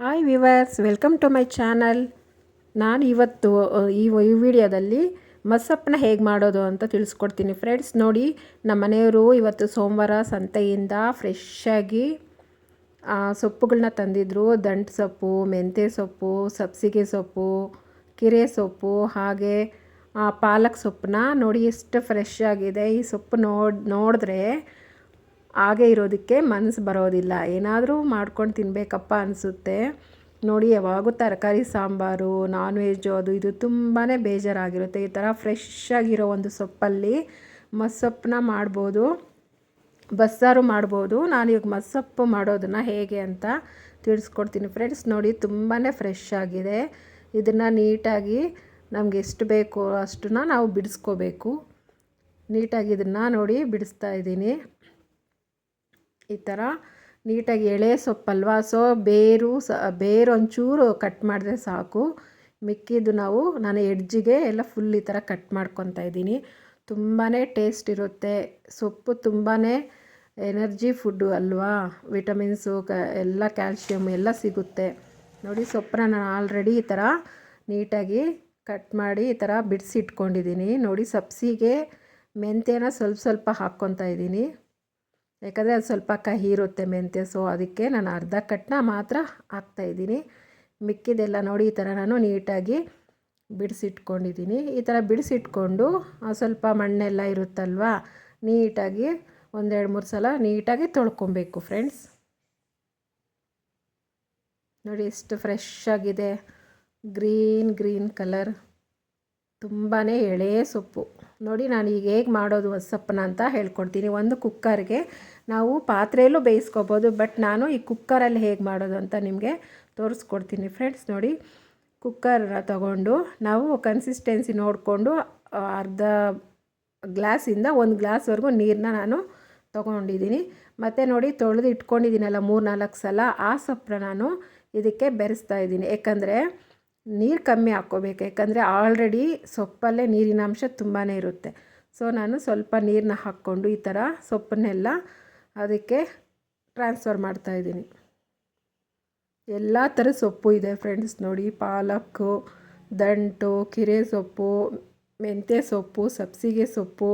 Hi viewers welcome to my channel ನಾನು ಇವತ್ತು ಈ ಈ ವಿಡಿಯೋದಲ್ಲಿ ಮಸಪ್ಪನ ಹೇಗೆ ಮಾಡೋದು ಅಂತ ತಿಳಿಸ್ಕೊಡ್ತೀನಿ ಫ್ರೆಂಡ್ಸ್ ನೋಡಿ, ನಮ್ಮ ಮನೆಯವರು ಇವತ್ತು ಸೋಮವಾರ ಸಂತೆಯಿಂದ ಫ್ರೆಶ್ಶಾಗಿ ಸೊಪ್ಪುಗಳನ್ನ ತಂದಿದ್ದರು ದಂಟು ಸೊಪ್ಪು, ಮೆಂತ್ಯ ಸೊಪ್ಪು, ಸಬ್ಸಿಗೆ ಸೊಪ್ಪು, ಕಿರೆ ಸೊಪ್ಪು, ಹಾಗೆ ಪಾಲಕ್ ಸೊಪ್ಪನ್ನ ನೋಡಿ ಎಷ್ಟು ಫ್ರೆಶ್ ಆಗಿದೆ. ಈ ಸೊಪ್ಪು ನೋಡಿ, ನೋಡಿದ್ರೆ ಹಾಗೆ ಇರೋದಕ್ಕೆ ಮನಸ್ಸು ಬರೋದಿಲ್ಲ. ಏನಾದರೂ ಮಾಡ್ಕೊಂಡು ತಿನ್ನಬೇಕಪ್ಪ ಅನಿಸುತ್ತೆ. ನೋಡಿ, ಯಾವಾಗೂ ತರಕಾರಿ, ಸಾಂಬಾರು ನಾನ್ ವೆಜ್ಜು ಅದು ಇದು ತುಂಬಾ ಬೇಜಾರಾಗಿರುತ್ತೆ. ಈ ಥರ ಫ್ರೆಶ್ ಆಗಿರೋ ಒಂದು ಸೊಪ್ಪಲ್ಲಿ ಮಸ್ಸೊಪ್ಪನ್ನ ಮಾಡ್ಬೋದು. ಬಸ್ಸಾರು ಮಾಡ್ಬೋದು. ನಾನು ಇವಾಗ ಮಸ್ಸೊಪ್ಪು ಮಾಡೋದನ್ನು ಹೇಗೆ ಅಂತ ತಿಳಿಸ್ಕೊಡ್ತೀನಿ ಫ್ರೆಂಡ್ಸ್ ನೋಡಿ ತುಂಬಾ ಫ್ರೆಶ್ ಆಗಿದೆ. ಇದನ್ನು ನೀಟಾಗಿ ನಮ್ಗೆ ಎಷ್ಟು ಬೇಕೋ ಅಷ್ಟನ್ನ ನಾವು ಬಿಡಿಸ್ಕೋಬೇಕು. ನೀಟಾಗಿ ಇದನ್ನು ನೋಡಿ ಬಿಡಿಸ್ತಾ ಇದ್ದೀನಿ. ಈ ಥರ ನೀಟಾಗಿ ಎಳೆ ಸೊಪ್ಪಲ್ವಾ? ಸೊ ಬೇರು ಸ ಬೇರೊಂಚೂರು ಕಟ್ ಮಾಡಿದ್ರೆ ಸಾಕು. ಮಿಕ್ಕಿದ್ದು ನಾವು, ನಾನು ಎಡ್ಜಿಗೆ ಎಲ್ಲ ಫುಲ್ ಈ ಥರ ಕಟ್ ಮಾಡ್ಕೊತಾ ಇದ್ದೀನಿ. ತುಂಬಾ ಟೇಸ್ಟ್ ಇರುತ್ತೆ. ಸೊಪ್ಪು ತುಂಬಾ ಎನರ್ಜಿ ಫುಡ್ಡು ಅಲ್ವಾ? ವಿಟಮಿನ್ಸು ಕ, ಎಲ್ಲ ಕ್ಯಾಲ್ಶಿಯಮ್ ಎಲ್ಲ ಸಿಗುತ್ತೆ. ನೋಡಿ, ಸೊಪ್ಪನ್ನ ನಾನು ಆಲ್ರೆಡಿ ಈ ಥರ ನೀಟಾಗಿ ಕಟ್ ಮಾಡಿ ಈ ಥರ ಬಿಡಿಸಿಟ್ಕೊಂಡಿದ್ದೀನಿ. ನೋಡಿ, ಸಬ್ಸಿಗೆ ಮೆಂತ್ಯನ ಸ್ವಲ್ಪ ಸ್ವಲ್ಪ ಹಾಕ್ಕೊತಾ ಇದ್ದೀನಿ. ಯಾಕಂದರೆ ಅದು ಸ್ವಲ್ಪ ಕಹಿ ಇರುತ್ತೆ ಮೆಂತ್ಯ ಸೊ ಅದಕ್ಕೆ ನಾನು ಅರ್ಧ ಕಟ್ಟನ್ನ ಮಾತ್ರ ಹಾಕ್ತಾಯಿದ್ದೀನಿ ಮಿಕ್ಕಿದೆಲ್ಲ ನೋಡಿ, ಈ ಥರ ನಾನು ನೀಟಾಗಿ ಬಿಡಿಸಿಟ್ಕೊಂಡಿದ್ದೀನಿ. ಈ ಥರ ಬಿಡಿಸಿಟ್ಕೊಂಡು ಸ್ವಲ್ಪ ಮಣ್ಣೆಲ್ಲ ಇರುತ್ತಲ್ವ, ನೀಟಾಗಿ ಒಂದೆರಡು ಮೂರು ಸಲ ನೀಟಾಗಿ ತೊಳ್ಕೊಬೇಕು ಫ್ರೆಂಡ್ಸ್ ನೋಡಿ, ಎಷ್ಟು ಫ್ರೆಶ್ ಆಗಿದೆ. ಗ್ರೀನ್ ಗ್ರೀನ್ ಕಲರ್ ತುಂಬಾ ಎಳೆ ಸೊಪ್ಪು. ನೋಡಿ ನಾನು ಈಗ ಹೇಗೆ ಮಾಡೋದು ಸೊಪ್ಪನ್ನ ಅಂತ ಹೇಳ್ಕೊಡ್ತೀನಿ. ಒಂದು ಕುಕ್ಕರ್ಗೆ ನಾವು ಪಾತ್ರೆಯಲ್ಲೂ ಬೇಯಿಸ್ಕೊಬೋದು, ಬಟ್ ನಾನು ಈ ಕುಕ್ಕರಲ್ಲಿ ಹೇಗೆ ಮಾಡೋದು ಅಂತ ನಿಮಗೆ ತೋರಿಸ್ಕೊಡ್ತೀನಿ ಫ್ರೆಂಡ್ಸ್. ನೋಡಿ, ಕುಕ್ಕರ್ ತಗೊಂಡು ನಾವು ಕನ್ಸಿಸ್ಟೆನ್ಸಿ ನೋಡಿಕೊಂಡು ಅರ್ಧ ಗ್ಲಾಸಿಂದ ಒಂದು ಗ್ಲಾಸ್ವರೆಗೂ ನೀರನ್ನ ನಾನು ತೊಗೊಂಡಿದ್ದೀನಿ. ಮತ್ತು ನೋಡಿ ತೊಳೆದು ಇಟ್ಕೊಂಡಿದ್ದೀನಲ್ಲ ಮೂರು ನಾಲ್ಕು ಸಲ, ಆ ಸೊಪ್ಪನ್ನ ನಾನು ಇದಕ್ಕೆ ಬೆರೆಸ್ತಾ ಇದ್ದೀನಿ. ಯಾಕಂದರೆ ನೀರು ಕಮ್ಮಿ ಹಾಕ್ಕೋಬೇಕು. ಯಾಕಂದರೆ ಆಲ್ರೆಡಿ ಸೊಪ್ಪಲ್ಲೇ ನೀರಿನ ಅಂಶ ತುಂಬಾ ಇರುತ್ತೆ. ಸೊ ನಾನು ಸ್ವಲ್ಪ ನೀರನ್ನ ಹಾಕ್ಕೊಂಡು ಈ ಥರ ಸೊಪ್ಪನ್ನೆಲ್ಲ ಅದಕ್ಕೆ ಟ್ರಾನ್ಸ್ಫರ್ ಮಾಡ್ತಾಯಿದ್ದೀನಿ ಎಲ್ಲ ಥರ ಸೊಪ್ಪು ಇದೆ ಫ್ರೆಂಡ್ಸ್ ನೋಡಿ. ಪಾಲಕ್ಕು ದಂಟು, ಕಿರೆ ಸೊಪ್ಪು, ಮೆಂತ್ಯ ಸೊಪ್ಪು, ಸಬ್ಸಿಗೆ ಸೊಪ್ಪು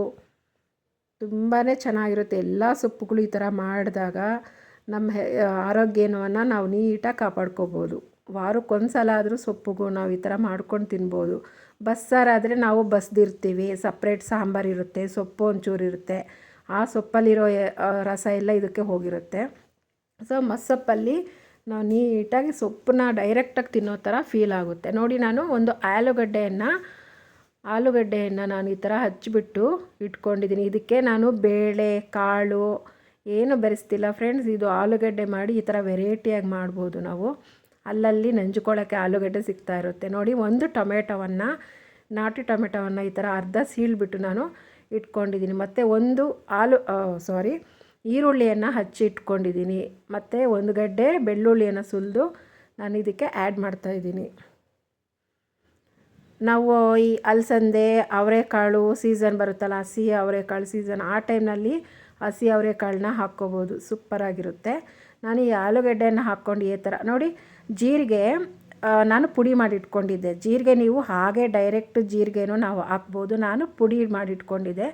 ತುಂಬಾ ಚೆನ್ನಾಗಿರುತ್ತೆ. ಎಲ್ಲ ಸೊಪ್ಪುಗಳು ಈ ಥರ ಮಾಡಿದಾಗ ನಮ್ಮ ಆರೋಗ್ಯವನ್ನು ನಾವು ನೀಟಾಗಿ ಕಾಪಾಡ್ಕೋಬೋದು. ವಾರಕ್ಕೊಂದು ಸಲ ಆದರೂ ಸೊಪ್ಪುಗೂ ನಾವು ಈ ಥರ ಮಾಡ್ಕೊಂಡು ತಿನ್ಬೋದು. ಬಸ್ಸಾರಾದರೆ ನಾವು ಬಸ್ದಿರ್ತೀವಿ. ಸಪ್ರೇಟ್ ಸಾಂಬಾರು ಇರುತ್ತೆ, ಸೊಪ್ಪು ಒಂಚೂರು ಇರುತ್ತೆ. ಆ ಸೊಪ್ಪಲ್ಲಿರೋ ರಸ ಎಲ್ಲ ಇದಕ್ಕೆ ಹೋಗಿರುತ್ತೆ. ಸೊ ಮಸ್ಸಪ್ಪಲ್ಲಿ ನಾವು ನೀಟಾಗಿ ಸೊಪ್ಪನ್ನ ಡೈರೆಕ್ಟಾಗಿ ತಿನ್ನೋ ಥರ ಫೀಲ್ ಆಗುತ್ತೆ. ನೋಡಿ ನಾನು ಒಂದು ಆಲೂಗಡ್ಡೆಯನ್ನು ಆಲೂಗಡ್ಡೆಯನ್ನು ನಾನು ಈ ಥರ ಹಚ್ಚಿಬಿಟ್ಟು ಇಟ್ಕೊಂಡಿದ್ದೀನಿ. ಇದಕ್ಕೆ ನಾನು ಬೇಳೆ, ಕಾಳು, ಏನು ಬೆರೆಸ್ತಿಲ್ಲ. ಫ್ರೆಂಡ್ಸ್ ಇದು ಆಲೂಗಡ್ಡೆ ಮಾಡಿ ಈ ಥರ ವೆರೈಟಿಯಾಗಿ ಮಾಡ್ಬೋದು ನಾವು. ಅಲ್ಲಲ್ಲಿ ನಂಚ್ಕೊಳ್ಳೋಕ್ಕೆ ಆಲೂಗಡ್ಡೆ ಸಿಗ್ತಾ ಇರುತ್ತೆ. ನೋಡಿ, ಒಂದು ಟೊಮೆಟೊವನ್ನು, ನಾಟಿ ಟೊಮೆಟೊವನ್ನು ಈ ಥರ ಅರ್ಧ ಸೀಳ್ಬಿಟ್ಟು ನಾನು ಇಟ್ಕೊಂಡಿದ್ದೀನಿ. ಮತ್ತು ಒಂದು ಆಲು ಸಾರಿ ಈರುಳ್ಳಿಯನ್ನು ಹಚ್ಚಿ ಇಟ್ಕೊಂಡಿದ್ದೀನಿ. ಮತ್ತು ಒಂದು ಗಡ್ಡೆ ಬೆಳ್ಳುಳ್ಳಿಯನ್ನು ಸುಲಿದು ನಾನು ಇದಕ್ಕೆ ಆ್ಯಡ್ ಮಾಡ್ತಾಯಿದ್ದೀನಿ ನಾವು ಈ ಅಲಸಂದೆ, ಅವರೆಕಾಳು ಸೀಸನ್ ಬರುತ್ತಲ್ಲ, ಹಸಿ ಅವರೆಕಾಳು ಸೀಸನ್ ಆ ಟೈಮ್ನಲ್ಲಿ ಹಸಿ ಅವರೆಕಾಳನ್ನ ಹಾಕ್ಕೋಬೋದು. ಸೂಪರಾಗಿರುತ್ತೆ. ನಾನು ಈ ಆಲೂಗಡ್ಡೆಯನ್ನು ಹಾಕ್ಕೊಂಡು ಈ ಥರ, ನೋಡಿ ಜೀರಿಗೆ ನಾನು ಪುಡಿ ಮಾಡಿಟ್ಕೊಂಡಿದ್ದೆ. ಜೀರಿಗೆ ನೀವು ಹಾಗೆ ಡೈರೆಕ್ಟ್ ಜೀರಿಗೆನೂ ನಾವು ಹಾಕ್ಬೋದು. ನಾನು ಪುಡಿ ಮಾಡಿಟ್ಕೊಂಡಿದ್ದೆ.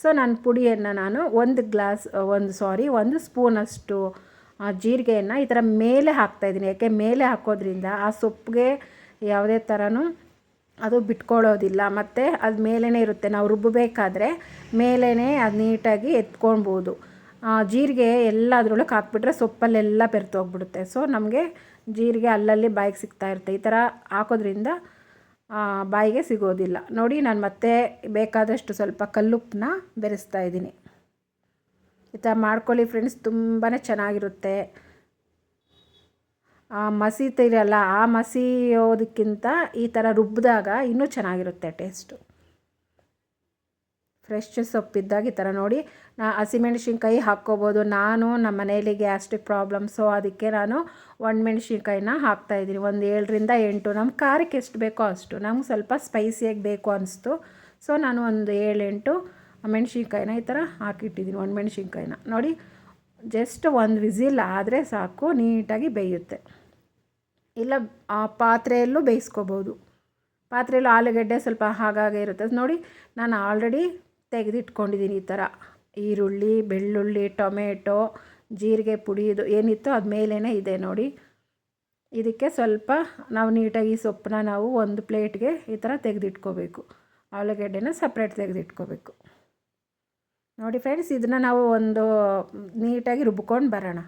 ಸೊ ನಾನು ಪುಡಿಯನ್ನು ನಾನು ಒಂದು ಗ್ಲಾಸ್ ಒಂದು ಸಾರಿ ಒಂದು ಸ್ಪೂನಷ್ಟು ಜೀರಿಗೆಯನ್ನು ಈ ಥರ ಮೇಲೆ ಹಾಕ್ತಾಯಿದ್ದೀನಿ ಯಾಕೆ ಮೇಲೆ ಹಾಕೋದ್ರಿಂದ ಆ ಸೊಪ್ಪಿಗೆ ಯಾವುದೇ ಥರನೂ ಅದು ಬಿಟ್ಕೊಳ್ಳೋದಿಲ್ಲ. ಮತ್ತು ಅದು ಮೇಲೇ ಇರುತ್ತೆ. ನಾವು ರುಬ್ಬಬೇಕಾದ್ರೆ ಮೇಲೇ ಅದು ನೀಟಾಗಿ ಎತ್ಕೊಳ್ಬೋದು. ಜೀರಿಗೆ ಎಲ್ಲ ಅದರೊಳಗೆ ಹಾಕ್ಬಿಟ್ರೆ ಸೊಪ್ಪಲ್ಲೆಲ್ಲ ಬೆರೆತೋಗ್ಬಿಡುತ್ತೆ ಸೊ ನಮಗೆ ಜೀರಿಗೆ ಅಲ್ಲಲ್ಲಿ ಬಾಯಿಗೆ ಸಿಗ್ತಾ ಇರುತ್ತೆ. ಈ ಥರ ಹಾಕೋದ್ರಿಂದ ಬಾಯಿಗೆ ಸಿಗೋದಿಲ್ಲ. ನೋಡಿ, ನಾನು ಮತ್ತೆ ಬೇಕಾದಷ್ಟು ಸ್ವಲ್ಪ ಕಲ್ಲುಪ್ಪನ್ನ ಬೆರೆಸ್ತಾ ಇದ್ದೀನಿ. ಈ ಥರ ಮಾಡ್ಕೊಳ್ಳಿ ಫ್ರೆಂಡ್ಸ್ ತುಂಬಾ ಚೆನ್ನಾಗಿರುತ್ತೆ. ಆ ಮಸೀತಿರಲ್ಲ ಆ ಮಸಿಯೋದಕ್ಕಿಂತ ಈ ಥರ ರುಬ್ಬಿದಾಗ ಇನ್ನೂ ಚೆನ್ನಾಗಿರುತ್ತೆ ಟೇಸ್ಟು. ಫ್ರೆಶ್ ಸೊಪ್ಪಿದ್ದಾಗ ಈ ಥರ ನೋಡಿ. ನಾ ಹಸಿಮೆಣ್ಸಿನ್ಕಾಯಿ ಹಾಕ್ಕೋಬೋದು. ನಾನು ನಮ್ಮ ಮನೆಯಲ್ಲಿ ಗ್ಯಾಸ್ಟ್ರಿಕ್ ಪ್ರಾಬ್ಲಮ್, ಸೊ ಅದಕ್ಕೆ ನಾನು ಒಣಮೆಣ್ಸಿನ್ಕಾಯಿನ ಹಾಕ್ತಾಯಿದ್ದೀನಿ ಒಂದು ಏಳರಿಂದ ಎಂಟು ನಮ್ಮ ಖಾರಕ್ಕೆ ಎಷ್ಟು ಬೇಕೋ ಅಷ್ಟು. ನಮ್ಗೆ ಸ್ವಲ್ಪ ಸ್ಪೈಸಿಯಾಗಿ ಬೇಕು ಅನಿಸ್ತು. ಸೊ ನಾನು ಒಂದು ಏಳೆಂಟು ಮೆಣ್ಸಿನ್ಕಾಯಿನ ಈ ಥರ ಹಾಕಿಟ್ಟಿದ್ದೀನಿ ಒಣಮೆಣ್ಸಿನ್ಕಾಯಿನ. ನೋಡಿ, ಜಸ್ಟ್ ಒಂದು ವಿಸಿಲ್ ಆದರೆ ಸಾಕು, ನೀಟಾಗಿ ಬೇಯುತ್ತೆ. ಇಲ್ಲ, ಆ ಪಾತ್ರೆಯಲ್ಲೂ ಬೇಯಿಸ್ಕೋಬೋದು. ಪಾತ್ರೆಯಲ್ಲೂ ಆಲೂಗಡ್ಡೆ ಸ್ವಲ್ಪ ಹಾಗಾಗೆ ಇರುತ್ತೆ. ನೋಡಿ, ನಾನು ಆಲ್ರೆಡಿ ತೆಗೆದಿಟ್ಕೊಂಡಿದ್ದೀನಿ ಈ ಥರ. ಈರುಳ್ಳಿ, ಬೆಳ್ಳುಳ್ಳಿ, ಟೊಮೆಟೊ, ಜೀರಿಗೆ ಪುಡಿ ಇದು ಏನಿತ್ತು ಅದು ಮೇಲೇ ಇದೆ ನೋಡಿ. ಇದಕ್ಕೆ ಸ್ವಲ್ಪ ನಾವು ನೀಟಾಗಿ ಈ ಸೊಪ್ಪನ್ನ ನಾವು ಒಂದು ಪ್ಲೇಟ್ಗೆ ಈ ಥರ ತೆಗೆದಿಟ್ಕೋಬೇಕು. ಆಲೂಗಡ್ಡೆನ ಸಪ್ರೇಟ್ ತೆಗೆದಿಟ್ಕೋಬೇಕು. ನೋಡಿ ಫ್ರೆಂಡ್ಸ್, ಇದನ್ನ ನಾವು ಒಂದು ನೀಟಾಗಿ ರುಬ್ಕೊಂಡು ಬರೋಣ.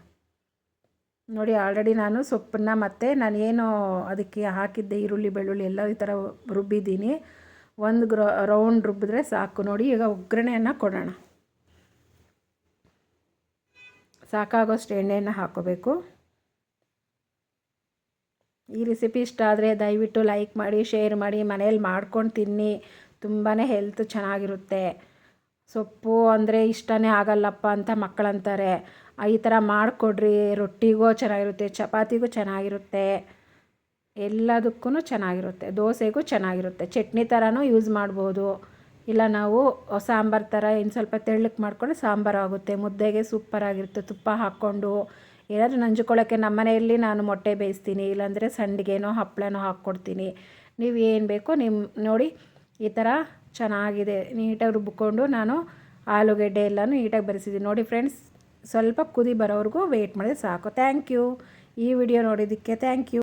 ನೋಡಿ ಆಲ್ರೆಡಿ ನಾನು ಸೊಪ್ಪನ್ನ ಮತ್ತು ನಾನು ಏನು ಅದಕ್ಕೆ ಹಾಕಿದ್ದೆ ಈರುಳ್ಳಿ, ಬೆಳ್ಳುಳ್ಳಿ ಎಲ್ಲ ಈ ಥರ ರುಬ್ಬಿದ್ದೀನಿ. ಒಂದು ಗ್ರ ರೌಂಡ್ ರುಬ್ಬಿದ್ರೆ ಸಾಕು. ನೋಡಿ, ಈಗ ಒಗ್ಗರಣೆಯನ್ನು ಕೊಡೋಣ. ಸಾಕಾಗೋಷ್ಟು ಎಣ್ಣೆಯನ್ನು ಹಾಕೋಬೇಕು. ಈ ರೆಸಿಪಿ ಇಷ್ಟ ಆದರೆ ದಯವಿಟ್ಟು ಲೈಕ್ ಮಾಡಿ ಶೇರ್ ಮಾಡಿ, ಮನೇಲಿ ಮಾಡ್ಕೊಂಡು ತಿನ್ನಿ. ತುಂಬಾ ಹೆಲ್ತ್ ಚೆನ್ನಾಗಿರುತ್ತೆ. ಸೊಪ್ಪು ಅಂದರೆ ಇಷ್ಟನೇ ಆಗಲ್ಲಪ್ಪ ಅಂತ ಮಕ್ಕಳಂತಾರೆ. ಈ ಥರ ಮಾಡಿಕೊಡ್ರಿ. ರೊಟ್ಟಿಗೂ ಚೆನ್ನಾಗಿರುತ್ತೆ, ಚಪಾತಿಗೂ ಚೆನ್ನಾಗಿರುತ್ತೆ. ಎಲ್ಲದಕ್ಕೂ ಚೆನ್ನಾಗಿರುತ್ತೆ. ದೋಸೆಗೂ ಚೆನ್ನಾಗಿರುತ್ತೆ. ಚಟ್ನಿ ಥರನೂ ಯೂಸ್ ಮಾಡ್ಬೋದು. ಇಲ್ಲ ನಾವು ಸಾಂಬಾರು ಥರ ಇನ್ನು ಸ್ವಲ್ಪ ತೆಳ್ಳಕ್ಕೆ ಮಾಡ್ಕೊಂಡು ಸಾಂಬಾರು ಆಗುತ್ತೆ. ಮುದ್ದೆಗೆ ಸೂಪರಾಗಿರುತ್ತೆ ತುಪ್ಪ ಹಾಕ್ಕೊಂಡು ಏನಾದರೂ ನಂಜುಕೊಳ್ಳೋಕ್ಕೆ ನಮ್ಮ ಮನೆಯಲ್ಲಿ ನಾನು ಮೊಟ್ಟೆ ಬೇಯಿಸ್ತೀನಿ. ಇಲ್ಲಾಂದರೆ ಸಂಡಿಗೆನೋ ಹಪ್ಪಳನೋ ಹಾಕ್ಕೊಡ್ತೀನಿ. ನೀವು ಏನು ಬೇಕೋ ನಿಮ್ಮ ನೋಡಿ ಈ ಥರ ಚೆನ್ನಾಗಿದೆ. ನೀಟಾಗಿ ರುಬ್ಬಿಕೊಂಡು ನಾನು ಆಲೂಗಡ್ಡೆ ಎಲ್ಲನೂ ನೀಟಾಗಿ ಬರೆಸಿದ್ದೀನಿ. ನೋಡಿ ಫ್ರೆಂಡ್ಸ್ ಸ್ವಲ್ಪ ಕುದಿ ಬರೋವರೆಗೂ ವೆಯ್ಟ್ ಮಾಡಿದ್ರೆ ಸಾಕು. ಥ್ಯಾಂಕ್ ಯು ಈ ವಿಡಿಯೋ ನೋಡಿದ್ದಕ್ಕೆ ಥ್ಯಾಂಕ್ ಯು